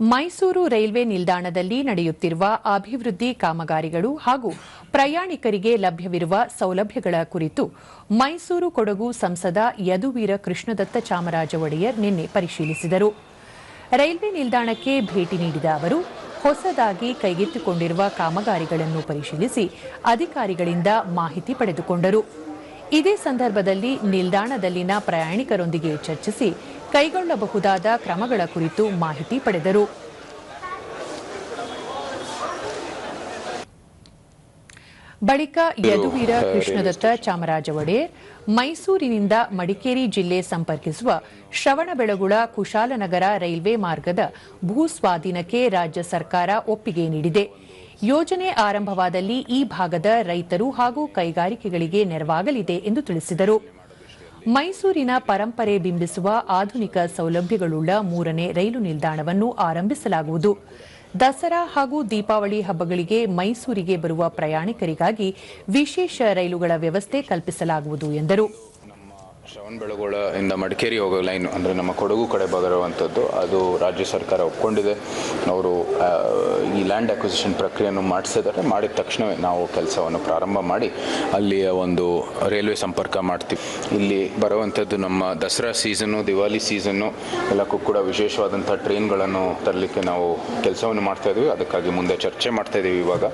Mysuru railway ನಿಲ್ದಾಣದಲ್ಲಿ ನಡೆಯುತ್ತಿರುವ ಅಭಿವೃದ್ಧಿ ಕಾಮಗಾರಿಗಳು ಹಾಗೂ ಪ್ರಯಾಣಿಕರಿಗೆ ಲಭ್ಯವಿರುವ ಸೌಲಭ್ಯಗಳ ಕುರಿತು ಮೈಸೂರು ಕೊಡಗು ಸಂಸದ ಯದುವೀರ ಕೃಷ್ಣದತ್ತ ಚಾಮರಾಜ ಒಡೆಯರ್ ನಿನ್ನೆ ಪರಿಶೀಲಿಸಿದರು. ರೈಲ್ವೆ ನಿಲ್ದಾಣಕ್ಕೆ ಭೇಟಿ ನೀಡಿದ ಅವರು, ಹೊಸದಾಗಿ ಕೈಗೆತ್ತಿಕೊಂಡಿರುವ ಕಾಮಗಾರಿಗಳನ್ನು ಪರಿಶೀಲಿಸಿ ಅಧಿಕಾರಿಗಳಿಂದ ಮಾಹಿತಿ ಪಡೆದುಕೊಂಡರು. ಇದೇ ಸಂದರ್ಭದಲ್ಲಿ ನಿಲ್ದಾಣದಲ್ಲಿನ ಪ್ರಯಾಣಿಕರೊಂದಿಗೆ ಚರ್ಚಿಸಿ ಕೈಗೊಳ್ಳಬಹುದಾದ ಕ್ರಮಗಳ ಕುರಿತು ಮಾಹಿತಿ ಪಡೆದರು. ಬಳಿಕ ಯದುವೀರ ಕೃಷ್ಣದತ್ತ ಚಾಮರಾಜ ಒಡೆಯರ್ ಮೈಸೂರಿನಿಂದ ಮಡಿಕೇರಿ ಜಿಲ್ಲೆ ಸಂಪರ್ಕಿಸುವ ಶ್ರವಣಬೆಳಗುಳ ಕುಶಾಲನಗರ ರೈಲ್ವೆ ಮಾರ್ಗದ ಭೂಸ್ವಾಧೀನಕ್ಕೆ ರಾಜ್ಯ ಸರ್ಕಾರ ಒಪ್ಪಿಗೆ ನೀಡಿದೆ. ಯೋಜನೆ ಆರಂಭವಾದಲ್ಲಿ ಈ ಭಾಗದ ರೈತರು ಹಾಗೂ ಕೈಗಾರಿಕೆಗಳಿಗೆ ನೆರವಾಗಲಿದೆ ಎಂದು ತಿಳಿಸಿದರು. ಮೈಸೂರಿನ ಪರಂಪರೆ ಬಿಂಬಿಸುವ ಆಧುನಿಕ ಸೌಲಭ್ಯಗಳುಳ್ಳ ಮೂರನೇ ರೈಲು ನಿಲ್ದಾಣವನ್ನು ಆರಂಭಿಸಲಾಗುವುದು. ದಸರಾ ಹಾಗೂ ದೀಪಾವಳಿ ಹಬ್ಬಗಳಿಗೆ ಮೈಸೂರಿಗೆ ಬರುವ ಪ್ರಯಾಣಿಕರಿಗಾಗಿ ವಿಶೇಷ ರೈಲುಗಳ ವ್ಯವಸ್ಥೆ ಕಲ್ಪಿಸಲಾಗುವುದು ಎಂದರು. ಶ್ರವಣಬೆಳಗೊಳ ಇಂದ ಮಡಿಕೇರಿ ಹೋಗೋ ಲೈನ್ ಅಂದರೆ ನಮ್ಮ ಕೊಡಗು ಕಡೆ ಬರುವಂಥದ್ದು ಅದು ರಾಜ್ಯ ಸರ್ಕಾರ ಒಪ್ಕೊಂಡಿದೆ. ಅವರು ಈ ಲ್ಯಾಂಡ್ ಅಕ್ವಿಸಿಷನ್ ಪ್ರಕ್ರಿಯೆಯನ್ನು ಮಾಡಿಸಿದರೆ ಮಾಡಿದ ತಕ್ಷಣವೇ ನಾವು ಕೆಲಸವನ್ನು ಪ್ರಾರಂಭ ಮಾಡಿ ಅಲ್ಲಿಯ ಒಂದು ರೈಲ್ವೆ ಸಂಪರ್ಕ ಮಾಡ್ತೀವಿ. ಇಲ್ಲಿ ಬರುವಂಥದ್ದು ನಮ್ಮ ದಸರಾ ಸೀಸನ್ನು ದಿವಾಲಿ ಸೀಸನ್ನು, ಎಲ್ಲಕ್ಕೂ ಕೂಡ ವಿಶೇಷವಾದಂಥ ಟ್ರೈನ್ಗಳನ್ನು ತರಲಿಕ್ಕೆ ನಾವು ಕೆಲಸವನ್ನು ಮಾಡ್ತಾ ಇದ್ದೀವಿ ಅದಕ್ಕಾಗಿ ಮುಂದೆ ಚರ್ಚೆ ಮಾಡ್ತಾ ಇದ್ದೀವಿ ಇವಾಗ.